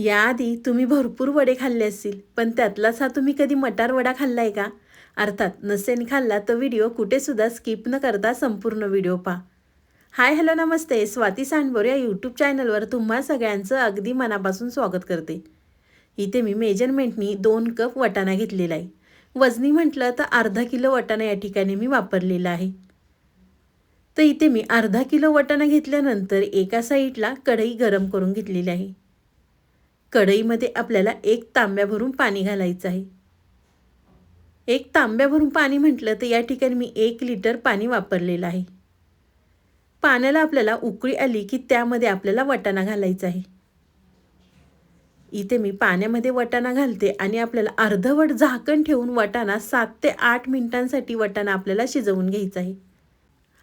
याआधी तुम्ही भरपूर वडे खाल्ले असतील पण त्यातलाच हा तुम्ही कधी मटार वडा खाल्लाय का? अर्थात नसेन खाल्ला तर व्हिडिओ कुठेसुद्धा स्किप न करता संपूर्ण व्हिडिओ पहा. हाय हॅलो नमस्ते. स्वाती सांडबोर या यूट्यूब चॅनलवर तुम्हा सगळ्यांचं अगदी मनापासून स्वागत करते. इथे मी मेजरमेंटनी दोन कप वटाणा घेतलेला आहे वजनी म्हटलं तर अर्धा किलो वटाणा या ठिकाणी मी वापरलेला आहे. तर इथे मी अर्धा किलो वटाणा घेतल्यानंतर एका साईडला कढई गरम करून घेतलेली आहे. कढईमध्ये आपल्याला एक तांब्या भरून पाणी घालायचं आहे. एक तांब्या भरून पाणी म्हटलं तर या ठिकाणी मी एक लिटर पाणी वापरलेलं आहे. पाण्याला आपल्याला उकळी आली की त्यामध्ये आपल्याला वटाणा घालायचा आहे. इथे मी पाण्यामध्ये वटाणा घालते आणि आपल्याला अर्धवट झाकण ठेवून वटाणा सात ते आठ मिनिटांसाठी वटाणा आपल्याला शिजवून घ्यायचा आहे.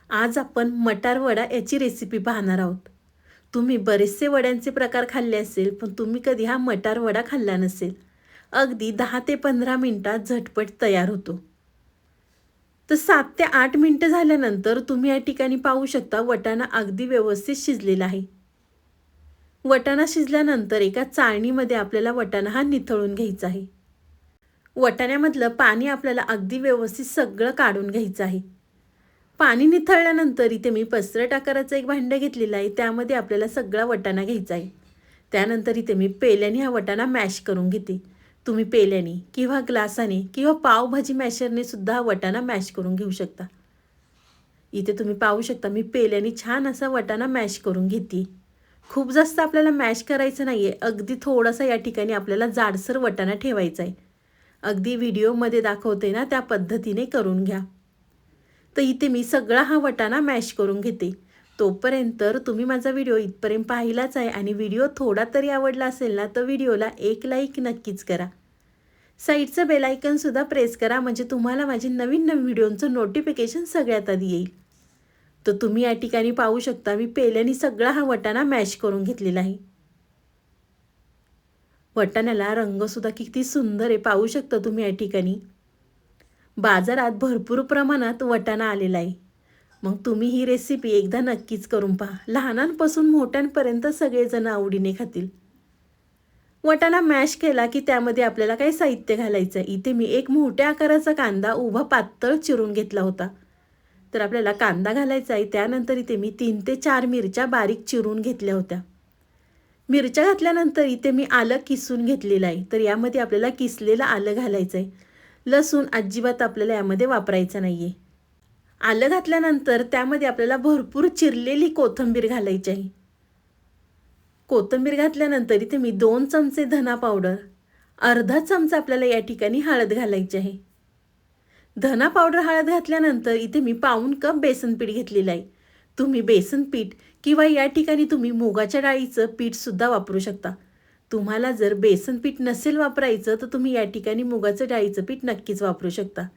आज आपण मटार वडा याची रेसिपी पाहणार आहोत. तुम्ही बरेचसे वड्यांचे प्रकार खाल्ले असेल पण तुम्ही कधी हा मटार वडा खाल्ला नसेल. अगदी दहा ते पंधरा मिनटात झटपट तयार होतो. तर सात ते आठ मिनटं झाल्यानंतर तुम्ही या ठिकाणी पाहू शकता वटाणा अगदी व्यवस्थित शिजलेला आहे. वटाणा शिजल्यानंतर एका चाळणीमध्ये आपल्याला वटाणा हा निथळून घ्यायचा आहे. वटाण्यामधलं पाणी आपल्याला अगदी व्यवस्थित सगळं काढून घ्यायचं आहे. पाणी निथळल्यानंतर इथे मी पसरट आकाराचं एक भांडं घेतलेलं आहे. त्यामध्ये आपल्याला सगळा वटाणा घ्यायचा आहे. त्यानंतर इथे मी पेल्याने हा वटाणा मॅश करून घेते. तुम्ही पेल्याने किंवा ग्लासाने किंवा पावभाजी मॅशरने सुद्धा हा वटाणा मॅश करून घेऊ शकता. इथे तुम्ही पाहू शकता मी पेल्याने छान असा वटाणा मॅश करून घेते. खूप जास्त आपल्याला मॅश करायचं नाही आहे अगदी थोडासा या ठिकाणी आपल्याला जाडसर वटाणा ठेवायचा आहे. अगदी व्हिडिओमध्ये दाखवते ना त्या पद्धतीने करून घ्या. तर इथे मी सगळा हा वटाणा मॅश करून घेते. तोपर्यंत तुम्ही माझा व्हिडिओ इथपर्यंत पाहिलाच आहे आणि व्हिडिओ थोडा तरी आवडला असेल ना तर व्हिडिओला एक लाईक नक्कीच करा. साईडचं बेलायकनसुद्धा प्रेस करा म्हणजे तुम्हाला माझे नवीन नवीन व्हिडिओंचं नोटिफिकेशन सगळ्यात आधी येईल. तर तुम्ही या ठिकाणी पाहू शकता मी पेल्याने सगळा हा वटाणा मॅश करून घेतलेला आहे. वटाण्याला रंगसुद्धा किती सुंदर आहे पाहू शकता तुम्ही या ठिकाणी. बाजारात भरपूर प्रमाणात वटाणा आलेला आहे. मग तुम्ही ही रेसिपी एकदा नक्कीच करून पहा. लहानांपासून मोठ्यांपर्यंत सगळेजण आवडीने खातील. वटाणा मॅश केला की त्यामध्ये आपल्याला काही साहित्य घालायचं. आहे इथे मी एक मोठ्या आकाराचा कांदा उभा पातळ चिरून घेतला होता. तर आपल्याला कांदा घालायचा आहे. त्यानंतर इथे मी तीन ते चार मिरच्या बारीक चिरून घेतल्या होत्या. मिरच्या घातल्यानंतर इथे मी आलं किसून घेतलेलं आहे. तर यामध्ये आपल्याला किसलेलं आलं घालायचं आहे. लसूण अजिबात आपल्याला यामध्ये वापरायचं नाही आहे आलं घातल्यानंतर त्यामध्ये आपल्याला भरपूर चिरलेली कोथिंबीर घालायची आहे. कोथिंबीर घातल्यानंतर इथे मी दोन चमचे धना पावडर अर्धा चमचा आपल्याला या ठिकाणी हळद घालायची आहे. धना पावडर हळद घातल्यानंतर इथे मी पाऊन कप बेसन पीठ घेतलेलं आहे. तुम्ही बेसन पीठ किंवा या ठिकाणी तुम्ही मुगाच्या डाळीचं पीठसुद्धा वापरू शकता. तुम्हाला जर बेसन पीठ नसेल वापरायचं तर तुम्ही या ठिकाणी मुगाचं डाळीचं पीठ नक्कीच वापरू शकता.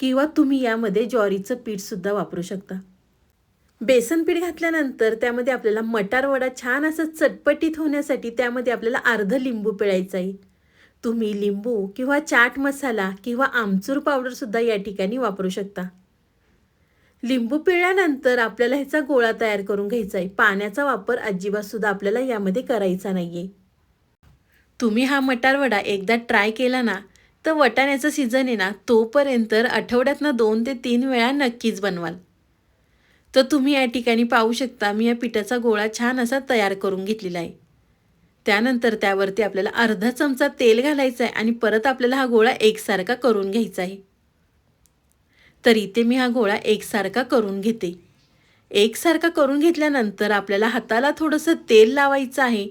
किंवा तुम्ही यामध्ये ज्वारीचं पीठसुद्धा वापरू शकता. बेसन पीठ घातल्यानंतर त्यामध्ये आपल्याला मटार वडा छान असं चटपटीत होण्यासाठी त्यामध्ये आपल्याला अर्ध लिंबू पिळायचं आहे. तुम्ही लिंबू किंवा चाट मसाला किंवा आमचूर पावडरसुद्धा या ठिकाणी वापरू शकता. लिंबू पिळल्यानंतर आपल्याला ह्याचा गोळा तयार करून घ्यायचा आहे. पाण्याचा वापर अजिबातसुद्धा आपल्याला यामध्ये करायचा नाही आहे तुम्ही हा मटारवडा एकदा ट्राय केला ना तर वटाण्याचं सीझन आहे ना तोपर्यंत आठवड्यातनं दोन ते तीन वेळा नक्कीच बनवाल. तर तुम्ही या ठिकाणी पाहू शकता मी या पिठाचा गोळा छान असा तयार करून घेतलेला आहे. त्यानंतर त्यावरती आपल्याला अर्धा चमचा तेल घालायचं आहे आणि परत आपल्याला हा गोळा एकसारखा करून घ्यायचा आहे तर इथे मी हा गोळा एकसारखा करून घेते. एकसारखा करून घेतल्यानंतर आपल्याला हाताला थोडंसं तेल लावायचं आहे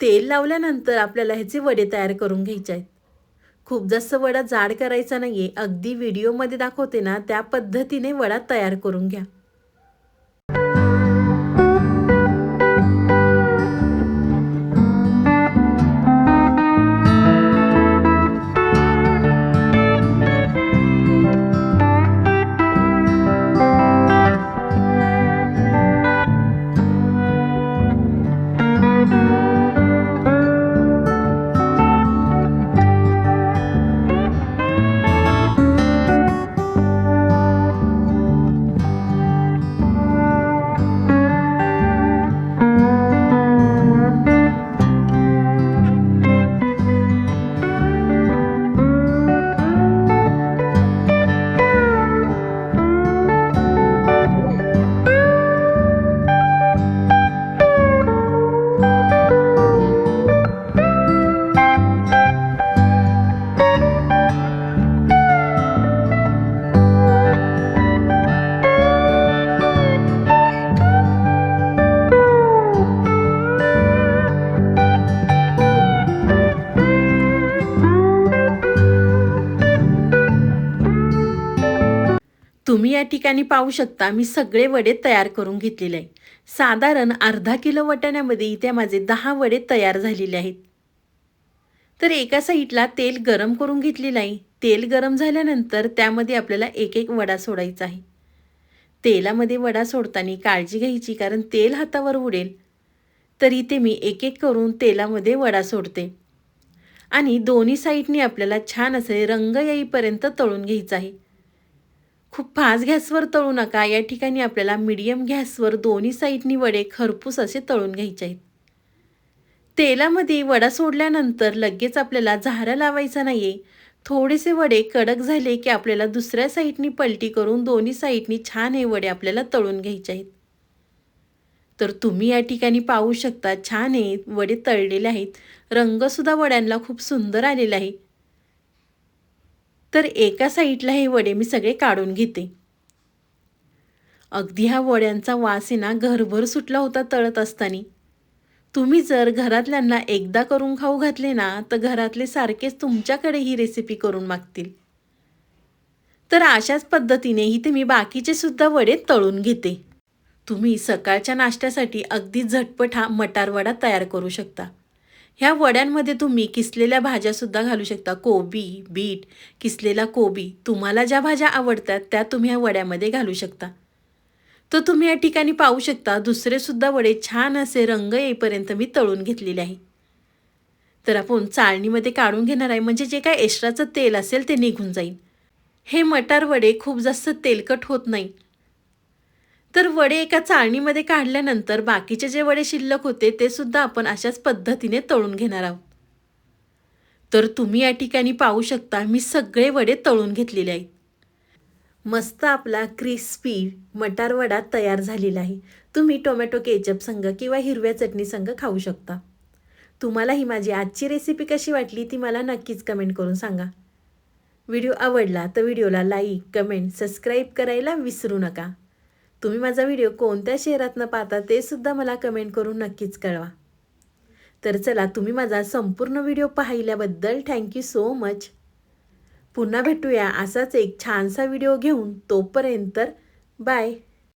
तेल लावल्यानंतर आपल्याला ह्याचे वडे तयार करून घ्यायचे आहेत. खूप जास्त वडा जाड करायचा नाही आहे अगदी व्हिडिओमध्ये दाखवते ना त्या पद्धतीने वडा तयार करून घ्या. तुम्ही या ठिकाणी पाहू शकता मी सगळे वडे तयार करून घेतलेले आहे साधारण अर्धा किलो वाटाण्यामध्ये इथे माझे दहा वडे तयार झालेले आहेत. तर एका साईडला तेल गरम करून घेतलेलं आहे. तेल गरम झाल्यानंतर त्यामध्ये आपल्याला एक एक वडा सोडायचा आहे. तेलामध्ये वडा सोडताना काळजी घ्यायची कारण तेल हातावर उडेल. तर इथे मी एक एक करून तेलामध्ये वडा सोडते. आणि दोन्ही साईडनी आपल्याला छान असे रंग येईपर्यंत तळून घ्यायचं आहे. खूप फास्ट गॅसवर तळू नका. या ठिकाणी आपल्याला मीडियम गॅसवर दोन्ही साईडनी वडे खरपूस असे तळून घ्यायचे आहेत. तेलामध्ये वडा सोडल्यानंतर लगेच आपल्याला झारा लावायचा नाही आहे थोडेसे वडे कडक झाले की आपल्याला दुसऱ्या साईडनी पलटी करून दोन्ही साईडनी छान हे वडे आपल्याला तळून घ्यायचे आहेत. तर तुम्ही या ठिकाणी पाहू शकता छान हे वडे तळलेले आहेत. रंगसुद्धा वड्यांना खूप सुंदर आलेला आहे. तर एका साईडला हे वडे मी सगळे काढून घेते. अगदी ह्या वड्यांचा वास आहे ना घरभर सुटला होता तळत असताना. तुम्ही जर घरातल्यांना एकदा करून खाऊ घातले ना तर घरातले सारखेच तुमच्याकडे ही रेसिपी करून मागतील. तर अशाच पद्धतीने इथे मी बाकीचे सुद्धा वडे तळून घेते. तुम्ही सकाळच्या नाश्त्यासाठी अगदी झटपट हा मटार वडा तयार करू शकता. ह्या वड्यांमध्ये तुम्ही किसलेल्या भाज्यासुद्धा घालू शकता. कोबी बीट किसलेला कोबी. तुम्हाला ज्या भाज्या आवडतात त्या तुम्ही ह्या वड्यामध्ये घालू शकता. तर तुम्ही या ठिकाणी पाहू शकता. दुसरेसुद्धा वडे छान असे रंग येईपर्यंत मी तळून घेतलेले आहे. तर आपण चाळणीमध्ये काढून घेणार आहे. म्हणजे जे काय एक्स्ट्राचं तेल असेल ते निघून जाईल. हे मटार वडे खूप जास्त तेलकट होत नाही. तर वडे एका चाळणीमध्ये काढल्यानंतर बाकीचे जे वडे शिल्लक होते ते सुद्धा आपण अशाच पद्धतीने तळून घेणार आहोत. तर तुम्ही या ठिकाणी पाहू शकता मी सगळे वडे तळून घेतलेले आहेत. मस्त आपला क्रिस्पी मटार वडा तयार झालेला आहे. तुम्ही टोमॅटो केचप संघ किंवा हिरव्या चटणी संघ खाऊ शकता. तुम्हाला ही माझी आजची रेसिपी कशी वाटली ती मला नक्कीच कमेंट करून सांगा. व्हिडिओ आवडला तर व्हिडिओला लाईक कमेंट सबस्क्राईब करायला विसरू नका. तुम्ही माझा व्हिडिओ कोणत्या शहरातनं पाहता ते सुद्धा मला कमेंट करून नक्कीच कळवा. तर चला तुम्ही माझा संपूर्ण व्हिडिओ पाहिल्याबद्दल थँक्यू सो मच पुन्हा भेटूया असाच एक छानसा व्हिडिओ घेऊन तोपर्यंत बाय